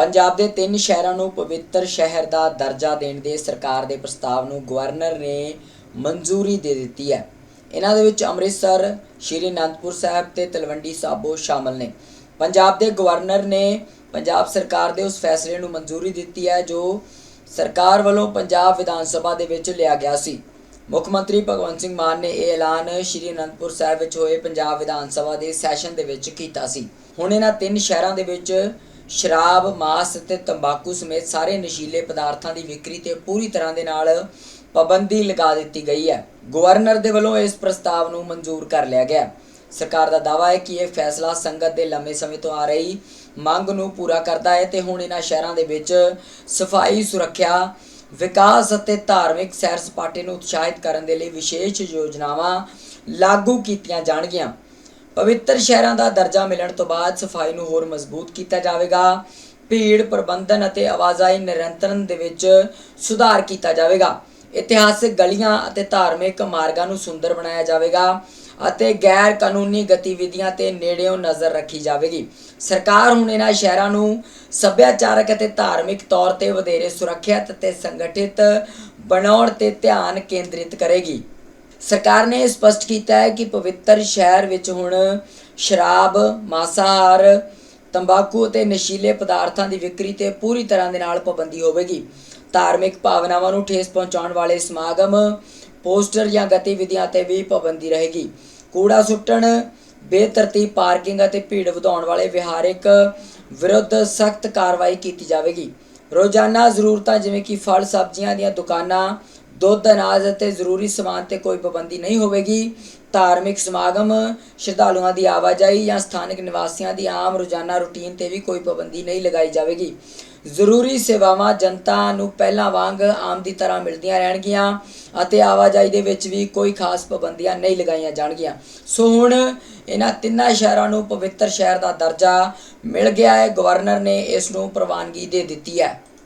ਪੰਜਾਬ ਦੇ ਤਿੰਨ ਸ਼ਹਿਰਾਂ ਨੂੰ ਪਵਿੱਤਰ ਸ਼ਹਿਰ ਦਾ ਦਰਜਾ ਦੇਣ ਦੇ ਸਰਕਾਰ ਦੇ ਪ੍ਰਸਤਾਵ ਨੂੰ ਗਵਰਨਰ ਨੇ ਮਨਜ਼ੂਰੀ ਦੇ ਦਿੱਤੀ ਹੈ। ਇਹਨਾਂ ਦੇ ਵਿੱਚ ਅੰਮ੍ਰਿਤਸਰ, ਸ਼੍ਰੀ ਅਨੰਦਪੁਰ ਸਾਹਿਬ ਤੇ ਤਲਵੰਡੀ ਸਾਬੋ ਸ਼ਾਮਲ ਨੇ। ਪੰਜਾਬ ਦੇ ਗਵਰਨਰ ਨੇ ਪੰਜਾਬ ਸਰਕਾਰ ਦੇ ਉਸ ਫੈਸਲੇ ਨੂੰ ਮਨਜ਼ੂਰੀ ਦਿੱਤੀ ਹੈ, ਜੋ ਸਰਕਾਰ ਵੱਲੋਂ ਪੰਜਾਬ ਵਿਧਾਨ ਸਭਾ ਦੇ ਵਿੱਚ ਲਿਆ ਗਿਆ ਸੀ। ਮੁੱਖ ਮੰਤਰੀ ਭਗਵੰਤ ਸਿੰਘ ਮਾਨ ਨੇ ਇਹ ਐਲਾਨ ਸ਼੍ਰੀ ਅਨੰਦਪੁਰ ਸਾਹਿਬ ਵਿੱਚ ਹੋਏ ਪੰਜਾਬ ਵਿਧਾਨ ਸਭਾ ਦੇ ਸੈਸ਼ਨ ਦੇ ਵਿੱਚ ਕੀਤਾ ਸੀ। ਹੁਣ ਇਹਨਾਂ ਤਿੰਨ ਸ਼ਹਿਰਾਂ ਦੇ ਵਿੱਚ ਸ਼ਰਾਬ, ਮਾਸ ਅਤੇ ਤੰਬਾਕੂ ਸਮੇਤ ਸਾਰੇ ਨਸ਼ੀਲੇ ਪਦਾਰਥਾਂ ਦੀ ਵਿਕਰੀ ਤੇ ਪੂਰੀ ਤਰ੍ਹਾਂ ਦੇ ਨਾਲ ਪਾਬੰਦੀ ਲਗਾ ਦਿੱਤੀ ਗਈ ਹੈ। ਗਵਰਨਰ ਦੇ ਵੱਲੋਂ ਇਸ ਪ੍ਰਸਤਾਵ ਨੂੰ ਮਨਜ਼ੂਰ ਕਰ ਲਿਆ ਗਿਆ। ਸਰਕਾਰ ਦਾ ਦਾਅਵਾ ਹੈ ਕਿ ਇਹ ਫੈਸਲਾ ਸੰਗਤ ਦੇ ਲੰਮੇ ਸਮੇਂ ਤੋਂ ਆ ਰਹੀ ਮੰਗ ਨੂੰ ਪੂਰਾ ਕਰਦਾ ਹੈ ਤੇ ਹੁਣ ਇਹਨਾਂ ਸ਼ਹਿਰਾਂ ਦੇ ਵਿੱਚ ਸਫ਼ਾਈ, ਸੁਰੱਖਿਆ, ਵਿਕਾਸ ਅਤੇ ਧਾਰਮਿਕ ਸੈਰ ਸਪਾਟੇ ਨੂੰ ਉਤਸ਼ਾਹਿਤ ਕਰਨ ਦੇ ਲਈ ਵਿਸ਼ੇਸ਼ ਯੋਜਨਾਵਾਂ ਲਾਗੂ ਕੀਤੀਆਂ ਜਾਣਗੀਆਂ। ਪਵਿੱਤਰ ਸ਼ਹਿਰਾਂ ਦਾ ਦਰਜਾ ਮਿਲਣ ਤੋਂ ਬਾਅਦ ਸਫ਼ਾਈ ਨੂੰ ਹੋਰ ਮਜ਼ਬੂਤ ਕੀਤਾ ਜਾਵੇਗਾ। ਭੀੜ ਪ੍ਰਬੰਧਨ ਅਤੇ ਆਵਾਜਾਈ ਨਿਰੰਤਰਣ ਦੇ ਵਿੱਚ ਸੁਧਾਰ ਕੀਤਾ ਜਾਵੇਗਾ। ਇਤਿਹਾਸਕ ਗਲੀਆਂ ਅਤੇ ਧਾਰਮਿਕ ਮਾਰਗਾਂ ਨੂੰ ਸੁੰਦਰ ਬਣਾਇਆ ਜਾਵੇਗਾ ਅਤੇ ਗੈਰ ਕਾਨੂੰਨੀ ਗਤੀਵਿਧੀਆਂ ਤੇ ਨੇੜਿਓਂ ਨਜ਼ਰ ਰੱਖੀ ਜਾਵੇਗੀ। ਸਰਕਾਰ ਹੁਣ ਇਹਨਾਂ ਸ਼ਹਿਰਾਂ ਨੂੰ ਸੱਭਿਆਚਾਰਕ ਅਤੇ ਧਾਰਮਿਕ ਤੌਰ ਤੇ ਵਧੇਰੇ ਸੁਰੱਖਿਅਤ ਅਤੇ ਸੰਗਠਿਤ ਬਣਾਉਣ ਤੇ ਧਿਆਨ ਕੇਂਦਰਿਤ ਕਰੇਗੀ। ਸਰਕਾਰ ਨੇ ਸਪਸ਼ਟ ਕੀਤਾ ਹੈ ਕਿ ਪਵਿੱਤਰ ਸ਼ਹਿਰ ਵਿੱਚ ਹੁਣ ਸ਼ਰਾਬ, ਮਾਸਾਹਾਰ, ਤੰਬਾਕੂ ਅਤੇ ਨਸ਼ੀਲੇ ਪਦਾਰਥਾਂ ਦੀ ਵਿਕਰੀ ਤੇ ਪੂਰੀ ਤਰ੍ਹਾਂ ਦੇ ਨਾਲ ਪਾਬੰਦੀ ਹੋਵੇਗੀ। ਧਾਰਮਿਕ ਭਾਵਨਾਵਾਂ ਨੂੰ ਠੇਸ ਪਹੁੰਚਾਉਣ ਵਾਲੇ ਸਮਾਗਮ, ਪੋਸਟਰ ਜਾਂ ਗਤੀਵਿਧੀਆਂ ਤੇ ਵੀ ਪਾਬੰਦੀ ਰਹੇਗੀ। ਕੂੜਾ ਸੁੱਟਣ, ਬੇਤਰਤੀਬ ਪਾਰਕਿੰਗ ਅਤੇ ਭੀੜ ਵਧਾਉਣ ਵਾਲੇ ਵਿਹਾਰਿਕ ਵਿਰੁੱਧ ਸਖਤ ਕਾਰਵਾਈ ਕੀਤੀ ਜਾਵੇਗੀ। ਰੋਜ਼ਾਨਾ ਜ਼ਰੂਰਤਾਂ ਜਿਵੇਂ ਕਿ ਫਲ ਸਬਜ਼ੀਆਂ ਦੀਆਂ ਦੁਕਾਨਾਂ ਦੁੱਧ, ਅਨਾਜ ਅਤੇ ਜ਼ਰੂਰੀ ਸਮਾਨ ਤੇ ਕੋਈ ਪਾਬੰਦੀ ਨਹੀਂ ਹੋਵੇਗੀ। ਧਾਰਮਿਕ ਸਮਾਗਮ, ਸ਼ਰਧਾਲੂਆਂ ਦੀ ਆਵਾਜਾਈ ਜਾਂ ਸਥਾਨਕ ਨਿਵਾਸੀਆਂ ਦੀ ਆਮ ਰੋਜ਼ਾਨਾ ਰੁਟੀਨ ਤੇ ਵੀ ਕੋਈ ਪਾਬੰਦੀ ਨਹੀਂ ਲਗਾਈ ਜਾਵੇਗੀ। ਜ਼ਰੂਰੀ ਸੇਵਾਵਾਂ ਜਨਤਾ ਨੂੰ ਪਹਿਲਾਂ ਵਾਂਗ ਆਮ ਦੀ ਤਰ੍ਹਾਂ ਮਿਲਦੀਆਂ ਰਹਿਣਗੀਆਂ ਅਤੇ ਆਵਾਜਾਈ ਦੇ ਵਿੱਚ ਵੀ ਕੋਈ ਖਾਸ ਪਾਬੰਦੀਆਂ ਨਹੀਂ ਲਗਾਈਆਂ ਜਾਣਗੀਆਂ। ਸੋ ਹੁਣ ਇਹਨਾਂ ਤਿੰਨਾਂ ਸ਼ਹਿਰਾਂ ਨੂੰ ਪਵਿੱਤਰ ਸ਼ਹਿਰ ਦਾ ਦਰਜਾ ਮਿਲ ਗਿਆ ਹੈ। ਗਵਰਨਰ ਨੇ ਇਸ ਨੂੰ ਪ੍ਰਵਾਨਗੀ ਦੇ ਦਿੱਤੀ ਹੈ।